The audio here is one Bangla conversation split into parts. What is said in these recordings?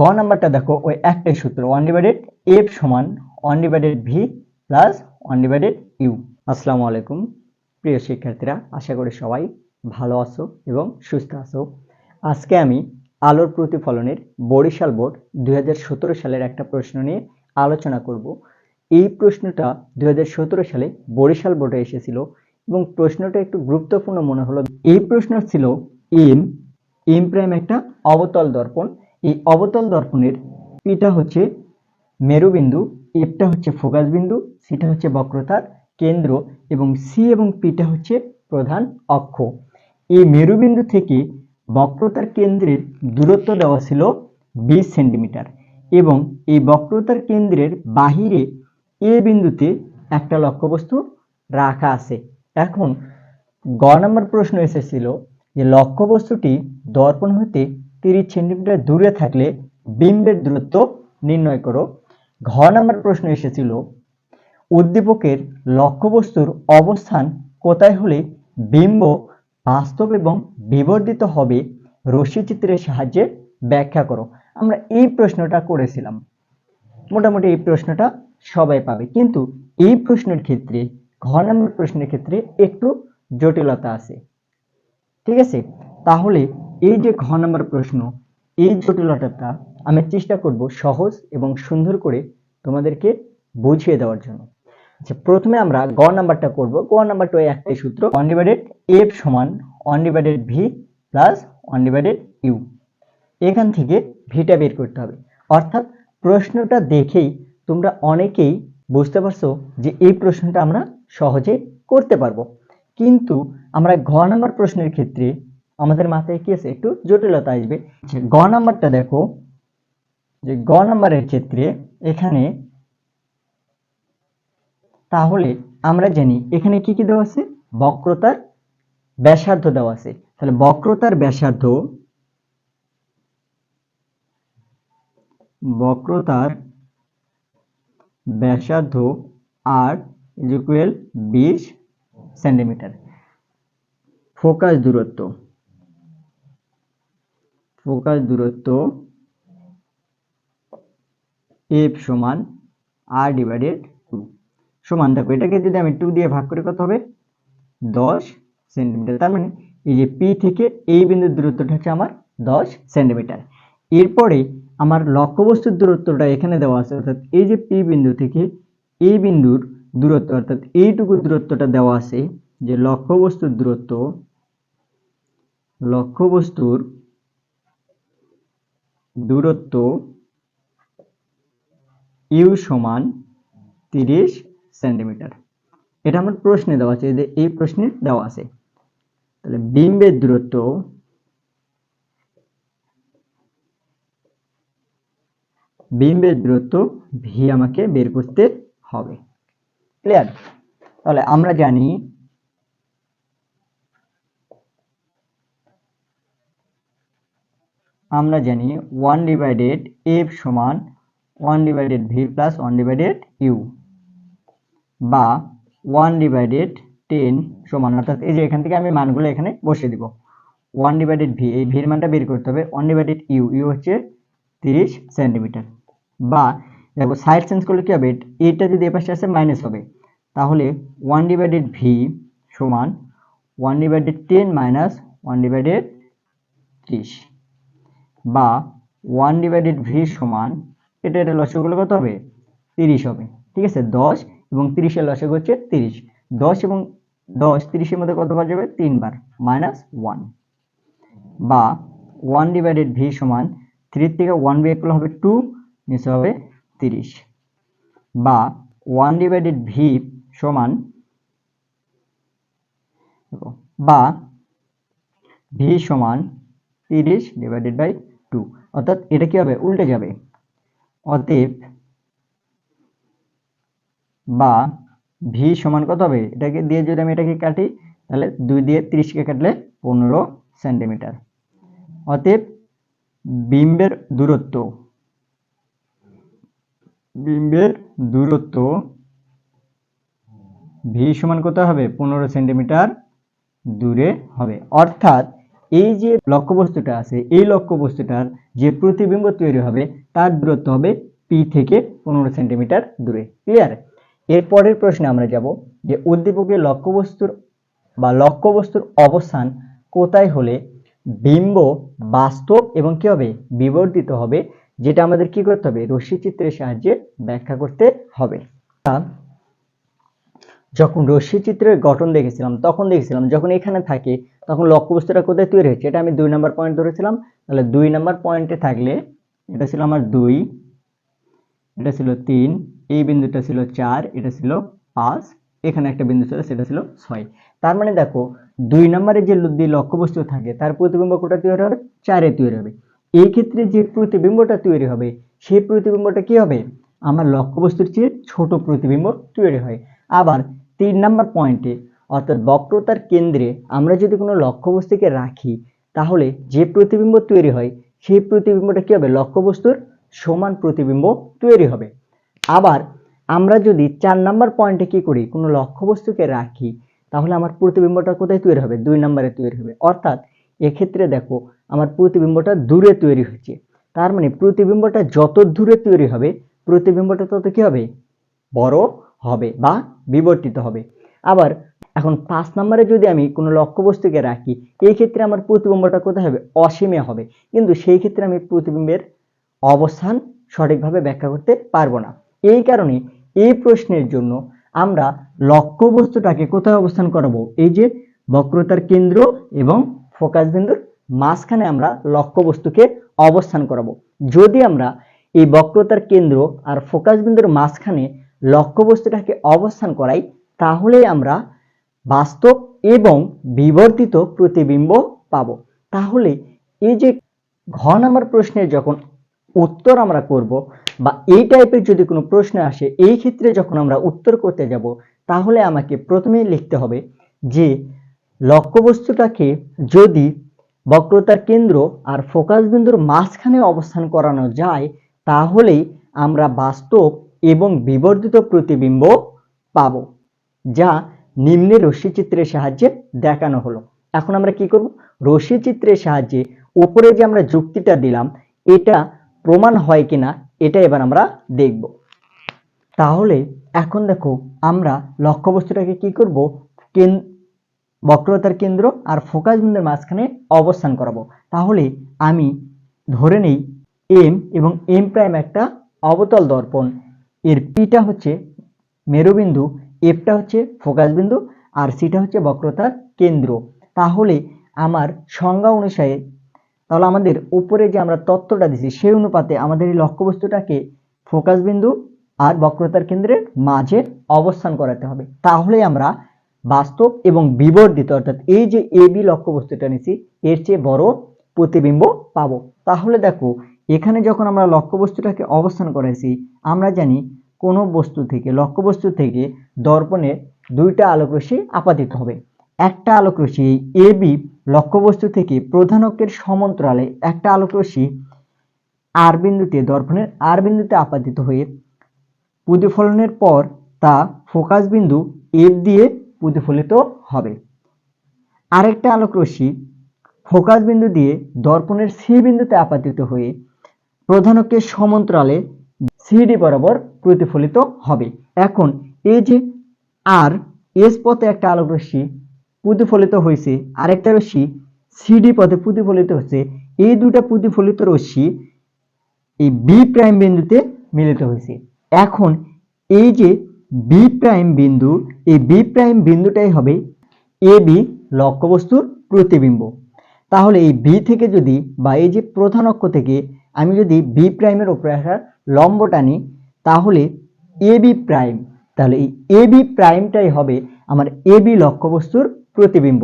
গ নাম্বারটা দেখো, ওই একটাই সূত্র ওয়ান ডিভাইডেড এফ সমান one divided V plus one divided U আসসালামু আলাইকুম, প্রিয় শিক্ষার্থীরা, আশা করি সবাই ভালো আছো এবং সুস্থ আছো। আজকে আমি আলোর প্রতিফলনের বরিশাল বোর্ড দু হাজার সতেরো সালের একটা প্রশ্ন নিয়ে আলোচনা করব। এই প্রশ্নটা দু হাজার সতেরো সালে বরিশাল বোর্ডে এসেছিল এবং প্রশ্নটা একটু গুরুত্বপূর্ণ মনে হলো। এই প্রশ্ন ছিল এম এম প্রাইম একটা অবতল দর্পণ এই অবতল দর্পণের পিটা হচ্ছে মেরুবিন্দু এফটা হচ্ছে ফোকাস বিন্দু সিটা হচ্ছে বক্রতার কেন্দ্র এবং সি এবং পিটা হচ্ছে প্রধান অক্ষ। এই মেরুবিন্দু থেকে বক্রতার কেন্দ্রের দূরত্ব দেওয়া ছিল বিশ সেন্টিমিটার এবং এই বক্রতার কেন্দ্রের বাহিরে এ বিন্দুতে একটা লক্ষ্যবস্তু রাখা আছে। এখন গ নম্বর প্রশ্ন এসেছিল যে লক্ষ্যবস্তুটি দর্পণ হতে তিরিশ সেন্টিমিটার দূরে থাকলে বিম্বের দূরত্ব নির্ণয় করো। ঘ নম্বর প্রশ্ন এসেছিল, উদ্দীপকের লক্ষ্যবস্তুর অবস্থান কোথায় হলে বিম্ব বাস্তব এবং বিবর্ধিত হবে রশ্মিচিত্রের সাহায্যে ব্যাখ্যা করো। আমরা এই প্রশ্নটা করেছিলাম। মোটামুটি এই প্রশ্নটা সবাই পাবে। কিন্তু এই প্রশ্নের ক্ষেত্রে, ঘ নম্বর প্রশ্নের ক্ষেত্রে একটু জটিলতা আছে। ঠিক আছে? তাহলে এই যে ঘ নম্বর প্রশ্ন, এই জটিলতাটা আমি চেষ্টা করব সহজ এবং সুন্দর করে তোমাদেরকে বুঝিয়ে দেওয়ার জন্য। আচ্ছা প্রথমে আমরা গ নাম্বারটা করব। গ নাম্বারটা ওই একটাই সূত্র ওয়ান ডিভাইডেড এফ সমান one divided V plus one divided U এখান থেকে ভিটা বের করতে হবে। অর্থাৎ প্রশ্নটা দেখেই তোমরা অনেকেই বুঝতে পারছ যে এই প্রশ্নটা আমরা সহজে করতে পারব। কিন্তু আমরা ঘ নাম্বার প্রশ্নের ক্ষেত্রে আমাদের মাথায় কি আছে? একটু জটিলতা আসবে। আচ্ছা, গ নাম্বারটা দেখো। যে গ নাম্বারের ক্ষেত্রে এখানে তাহলে আমরা জানি এখানে কি কি দেওয়া আছে? বক্রতার ব্যাসার্ধ দেওয়া আছে। তাহলে বক্রতার ব্যাসার্ধ বক্রতার ব্যাসার্ধ আর ইকুয়াল বিশ সেন্টিমিটার ফোকাস দূরত্ব। ফোকাস দূরত্ব এফ সমান আর ডিভাইডেড টু সমান দেখো, এটাকে যদি আমি টু দিয়ে ভাগ করি কত হবে? দশ সেন্টিমিটার তার মানে এই যে পি থেকে এই বিন্দুর দূরত্বটা হচ্ছে আমার দশ সেন্টিমিটার এরপরে আমার লক্ষ্যবস্তুর দূরত্বটা এখানে দেওয়া আছে, অর্থাৎ এই যে পি বিন্দু থেকে এই বিন্দুর দূরত্ব, অর্থাৎ এইটুকু দূরত্বটা দেওয়া আছে যে লক্ষ্যবস্তুর দূরত্ব, লক্ষ্যবস্তুর দূরত্ব ইউ সমান তিরিশ সেন্টিমিটার। এটা আমার প্রশ্নে দেওয়া আছে, এই প্রশ্নে দেওয়া আছে। তাহলে বিম্বের দূরত্ব বিম্বের দূরত্ব ভি আমাকে বের করতে হবে। ক্লিয়ার তাহলে আমরা জানি আমরা জানি ওয়ান ডিভাইডেড এফ সমান one divided V plus one divided U বা ওয়ান ডিভাইডেড টেন সমান, অর্থাৎ এই যে এখান থেকে আমি মানগুলো এখানে বসিয়ে দিব। ওয়ান ডিভাইডেড ভি এই ভির মানটা বের করতে হবে ওয়ান ডিভাইডেড ইউ ইউ হচ্ছে তিরিশ সেন্টিমিটার বা দেখো সাইড চেঞ্জ করলে কি হবে? এটা যদি এপাশে আসে মাইনাস হবে। তাহলে ওয়ান ডিভাইডেড ভি সমান one divided ten minus one divided ত্রিশ। বা ওয়ান ডিভাইডেড ভি সমান, এটা এটা লসগুলো কত হবে? তিরিশ হবে। ঠিক আছে? দশ এবং তিরিশের লসক হচ্ছে তিরিশ। দশ এবং দশ, তিরিশের মধ্যে কতবার যাবে? তিনবার। মাইনাস ওয়ান বা ওয়ান ডিভাইডেড ভি সমান থ্রি থেকে ওয়ান বিয়োগ করলে হবে টু নিচে হবে তিরিশ। বা ওয়ান ডিভাইডেড ভি সমান বা ভি সমান তিরিশ ডিভাইডেড বাই টু অর্থাৎ এটা কি হবে? উল্টে যাবে। অতএব বা ভি সমান কত হবে? এটাকে দিয়ে যদি আমি এটাকে কাটি, তাহলে দুই দিয়ে তিরিশকে কাটলে পনেরো সেন্টিমিটার অতএব বিম্বের দূরত্ব বিম্বের দূরত্ব ভি সমান কত হবে? পনেরো সেন্টিমিটার দূরে হবে। অর্থাৎ এই যে লক্ষ্যবস্তুটা আছে, এই লক্ষ্যবস্তুটার যে প্রতিবিম্ব তৈরি হবে, তার দূরত্ব হবে পি থেকে পনেরো সেন্টিমিটার দূরে। ক্লিয়ার এর পরের প্রশ্নে আমরা যাব যে উদ্দীপকের লক্ষ্যবস্তুর বা লক্ষ্যবস্তুর অবস্থান কোথায় হলে বিম্ব বাস্তব এবং কি হবে? বিবর্তিত হবে, যেটা আমাদের কি করতে হবে? রশ্মি চিত্রের সাহায্যে ব্যাখ্যা করতে হবে। যখন রশ্মি চিত্রের গঠন দেখেছিলাম, তখন দেখেছিলাম যখন এখানে থাকে তখন লক্ষ্যবস্তুটা কোথায় তৈরি হয়েছে? এটা আমি দুই নাম্বার পয়েন্ট ধরেছিলাম। তাহলে দুই নাম্বার পয়েন্টে থাকলে এটা ছিল আমার দুই, এটা ছিল তিন, এই বিন্দুটা ছিল চার, এটা ছিল পাঁচ, এখানে একটা বিন্দু ছিল, সেটা ছিল ছয়। তার মানে দেখো, দুই নম্বরে যে যে লক্ষ্যবস্তু থাকে, তার প্রতিবিম্ব কোটা তৈরি হবে? চারে তৈরি হবে। এই ক্ষেত্রে যে প্রতিবিম্বটা তৈরি হবে, সেই প্রতিবিম্বটা কি হবে? আমার লক্ষ্যবস্তুর চেয়ে ছোট প্রতিবিম্ব তৈরি হয়। আবার তিন নাম্বার পয়েন্টে অর্থাৎ বক্রতার কেন্দ্রে আমরা যদি কোনো লক্ষ্যবস্তুকে রাখি, তাহলে যে প্রতিবিম্ব তৈরি হয়, সেই প্রতিবিম্বটা কী হবে? লক্ষ্যবস্তুর সমান প্রতিবিম্ব তৈরি হবে। আবার আমরা যদি চার নাম্বার পয়েন্টে কি করি, কোনো লক্ষ্যবস্তুকে রাখি, তাহলে আমার প্রতিবিম্বটা কোথায় তৈরি হবে? দুই নম্বরে তৈরি হবে। অর্থাৎ এক্ষেত্রে দেখো, আমার প্রতিবিম্বটা দূরে তৈরি হচ্ছে তার মানে প্রতিবিম্বটা যত দূরে তৈরি হবে, প্রতিবিম্বটা তত কি হবে? বড় হবে বা বিবর্তিত হবে। আবার এখন পাঁচ নম্বরে যদি আমি কোনো লক্ষ্যবস্তুকে রাখি, এই ক্ষেত্রে আমার প্রতিবিম্বটা কোথায় হবে? অসীমে হবে। কিন্তু সেই ক্ষেত্রে আমি প্রতিবিম্বের অবস্থান সঠিকভাবে ব্যাখ্যা করতে পারব না। এই কারণে এই প্রশ্নের জন্য আমরা লক্ষ্যবস্তুটাকে কোথায় অবস্থান করাবো? এই যে বক্রতার কেন্দ্র এবং ফোকাস বিন্দুর মাঝখানে আমরা লক্ষ্যবস্তুকে অবস্থান করাবো। যদি আমরা এই বক্রতার কেন্দ্র আর ফোকাস বিন্দুর মাঝখানে লক্ষ্যবস্তুটাকে অবস্থান করাই তাহলে আমরা বাস্তব এবং বিবর্তিত প্রতিবিম্ব পাবো। তাহলে এই যে ঘ নাম্বার প্রশ্নের যখন উত্তর আমরা করব বা এই টাইপের যদি কোনো প্রশ্ন আসে, এই ক্ষেত্রে যখন আমরা উত্তর করতে যাব, তাহলে আমাকে প্রথমে লিখতে হবে যে লক্ষ্যবস্তুটাকে যদি বক্রতার কেন্দ্র আর ফোকাস বিন্দুর মাঝখানে অবস্থান করানো যায়, তাহলেই আমরা বাস্তব এবং বিবর্ধিত প্রতিবিম্ব পাবো। যা নিম্নে রশ্মিচিত্রের সাহায্যে দেখানো হলো। এখন আমরা কি করব? রশ্মিচিত্রের সাহায্যে উপরে যে আমরা যুক্তিটা দিলাম, এটা প্রমাণ হয় কিনা, এটা এবার আমরা দেখব। তাহলে এখন দেখো আমরা লক্ষ্যবস্তুটাকে কি করব? কেন, বক্রতার কেন্দ্র আর ফোকাস বিন্দুর মাঝখানে অবস্থান করাবো। তাহলে আমি ধরে নেই এম এবং এম প্রাইম একটা অবতল দর্পণ। এর পিটা হচ্ছে মেরুবিন্দু এফটা হচ্ছে ফোকাস বিন্দু আর সিটা হচ্ছে বক্রতার কেন্দ্র। তাহলে আমার সংজ্ঞা অনুসারে তাহলে আমাদের উপরে যে আমরা তত্ত্বটা দিছি সেই অনুপাতে আমাদের এই লক্ষ্যবস্তুটাকে ফোকাস বিন্দু আর বক্রতার কেন্দ্রের মাঝে অবস্থান করাতে হবে। তাহলে আমরা বাস্তব এবং বিবর্ধিত, অর্থাৎ এই যে এ বি লক্ষ্যবস্তুটা নিছি এর চেয়ে বড় প্রতিবিম্ব পাবো। তাহলে দেখো, এখানে যখন আমরা লক্ষ্যবস্তুটাকে অবস্থান করেছি, আমরা জানি কোনো বস্তু থেকে লক্ষ্যবস্তু থেকে দর্পণে দুইটা আলোকরশ্মি আপাতিত হবে। একটা আলোকরশ্মি এ, বি লক্ষ্যবস্তু থেকে প্রধান অক্ষের সমান্তরালে একটা আলোকরশ্মি আর বিন্দুতে দর্পণের আর বিন্দুতে আপাতিত হয়ে প্রতিফলনের পর তা ফোকাস বিন্দু এফ দিয়ে প্রতিফলিত হবে। আরেকটা আলোকরশ্মি ফোকাস বিন্দু দিয়ে দর্পণের সি বিন্দুতে আপাতিত হয়ে প্রধান অক্ষের সমান্তরালে সিডি বরাবর প্রতিফলিত হবে। এখন এই যে আর এস পথে একটা আলোক রশ্মি প্রতিফলিত হয়েছে, আরেকটা রশ্মি সিডি পথে প্রতিফলিত হচ্ছে এই দুটা প্রতিফলিত রশ্মি এই বি প্রাইম বিন্দুতে মিলিত হয়েছে। এখন এই যে বি প্রাইম বিন্দু, এই বি প্রাইম বিন্দুটাই হবে এ বি লক্ষ্যবস্তুর প্রতিবিম্ব। তাহলে এই বি থেকে যদি বা এই যে প্রধান অক্ষ থেকে আমি যদি বি প্রাইমের উপরে আসার লম্ব টানি তাহলে এ বি প্রাইম, তাহলে এই এ বি প্রাইমটাই হবে আমার এ বি লক্ষ্যবস্তুর প্রতিবিম্ব।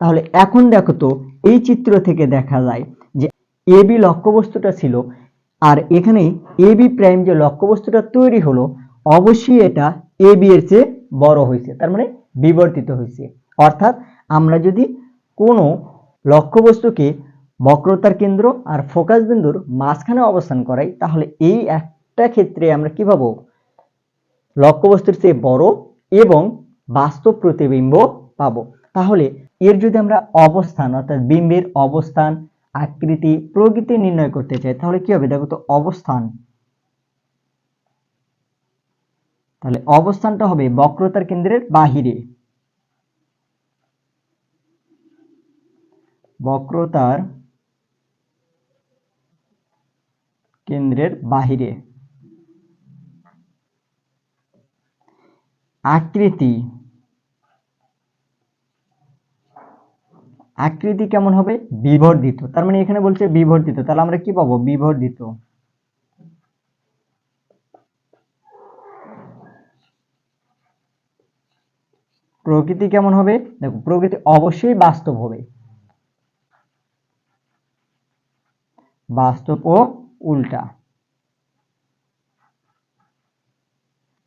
তাহলে এখন দেখো তো, এই চিত্র থেকে দেখা যায় যে এ বি লক্ষ্যবস্তুটা ছিল, আর এখানে এ বি প্রাইম যে লক্ষ্যবস্তুটা তৈরি হলো, অবশ্যই এটা এ বি এর চেয়ে বড় হয়েছে, তার মানে বিবর্তিত হয়েছে। অর্থাৎ আমরা যদি কোনো লক্ষ্যবস্তুকে বক্রতার কেন্দ্র আর ফোকাস বিন্দুর মাঝখানে অবস্থান করাই, তাহলে এই একটা ক্ষেত্রে আমরা কি পাবো? লক্ষ্যবস্তুর চেয়ে বড় এবং বাস্তব প্রতিবিম্ব পাবো। তাহলে এর যদি আমরা অবস্থান, অর্থাৎ বিম্বের অবস্থান, আকৃতি, প্রকৃতি নির্ণয় করতে চাই, তাহলে কি হবে? দেখো তো, অবস্থান। তাহলে অবস্থানটা হবে বক্রতার কেন্দ্রের বাহিরে। বক্রতার কেন্দ্রের বাহিরে। আকৃতি। আকৃতি কেমন হবে? বিবর্ধিত। তার মানে এখানে বলছে বিবর্ধিত। তাহলে আমরা কি পাবো? বিবর্ধিত। প্রকৃতি কেমন হবে? দেখো, প্রকৃতি অবশ্যই বাস্তব হবে। বাস্তব ও উল্টা।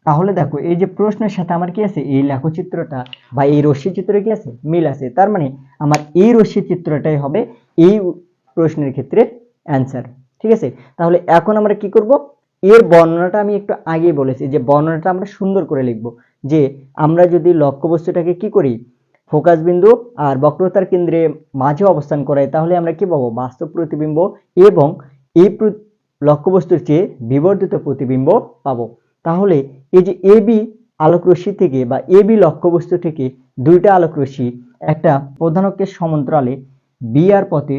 তাহলে দেখো, এই যে প্রশ্নের সাথে আমার কি আছে? এই লেখচিত্রটা বা এই রশ্মি চিত্র কি আছে? মিল আছে। তার মানে আমার এই রশ্মি চিত্রটাই হবে এই প্রশ্নের ক্ষেত্রে অ্যান্সার ঠিক আছে? তাহলে এখন আমরা কি করব? এর বর্ণনাটা আমি একটু আগেই বলেছি যে বর্ণনাটা আমরা সুন্দর করে লিখব যে আমরা যদি লক্ষ্যবস্তুটাকে কি করি? ফোকাস বিন্দু আর বক্রতার কেন্দ্রে মাঝে অবস্থান করাই, তাহলে আমরা কি পাবো? বাস্তব প্রতিবিম্ব এবং এই লক্ষ্যবস্তুর চেয়ে বিবর্ধিত প্রতিবিম্ব পাবো। তাহলে এই যে এবি আলোকরশ্মি থেকে বা এ এবি লক্ষ্যবস্তু থেকে দুইটা আলোকরশ্মি, একটা প্রধানকের সমান্তরালে বি আর পথে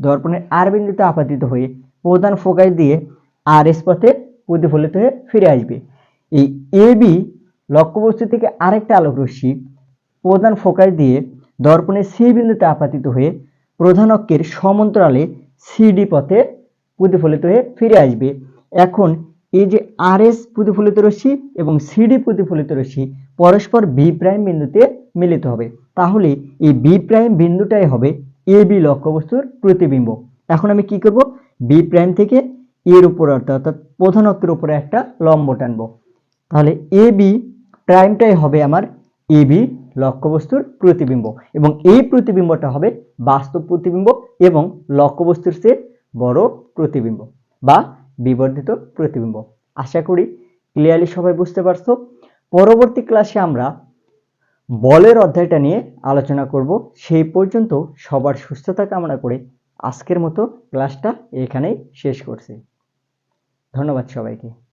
দর্পণের আর বিন্দুতে আপাতিত হয়ে প্রধান ফোকাস দিয়ে আর এস পথে প্রতিফলিত হয়ে ফিরে আসবে। এই এবি লক্ষ্যবস্তু থেকে আরেকটা আলোকরশ্মি প্রধান ফোকাস দিয়ে দর্পণের সি বিন্দুতে আপাতিত হয়ে প্রধান অক্ষের সমান্তরালে সিডি পথে প্রতিফলিত হয়ে ফিরে আসবে। এখন এই যে আর এস প্রতিফলিত রশ্মি এবং সিডি প্রতিফলিত রশ্মি পরস্পর বি প্রাইম বিন্দুতে মিলিত হবে। তাহলে এই বি প্রাইম বিন্দুটাই হবে এ বি লক্ষ্যবস্তুর প্রতিবিম্ব। এখন আমি কি করব? বি প্রাইম থেকে এর উপর অর্থাৎ প্রধান অক্ষের উপরে একটা লম্ব টানবো। তাহলে এ বি প্রাইমটাই হবে আমার এ বি লক্ষ্যবস্তুর প্রতিবিম্ব এবং এই প্রতিবিম্বটা হবে বাস্তব প্রতিবিম্ব এবং লক্ষ্যবস্তুর চেয়ে বড় প্রতিবিম্ব বা বিবর্ধিত প্রতিবিম্ব। আশা করি ক্লিয়ারলি সবাই বুঝতে পারছ। পরবর্তী ক্লাসে আমরা বলের অধ্যায়টা নিয়ে আলোচনা করব। সেই পর্যন্ত সবার সুস্থতা কামনা করে আজকের মতো ক্লাসটা এখানেই শেষ করছি। ধন্যবাদ সবাইকে।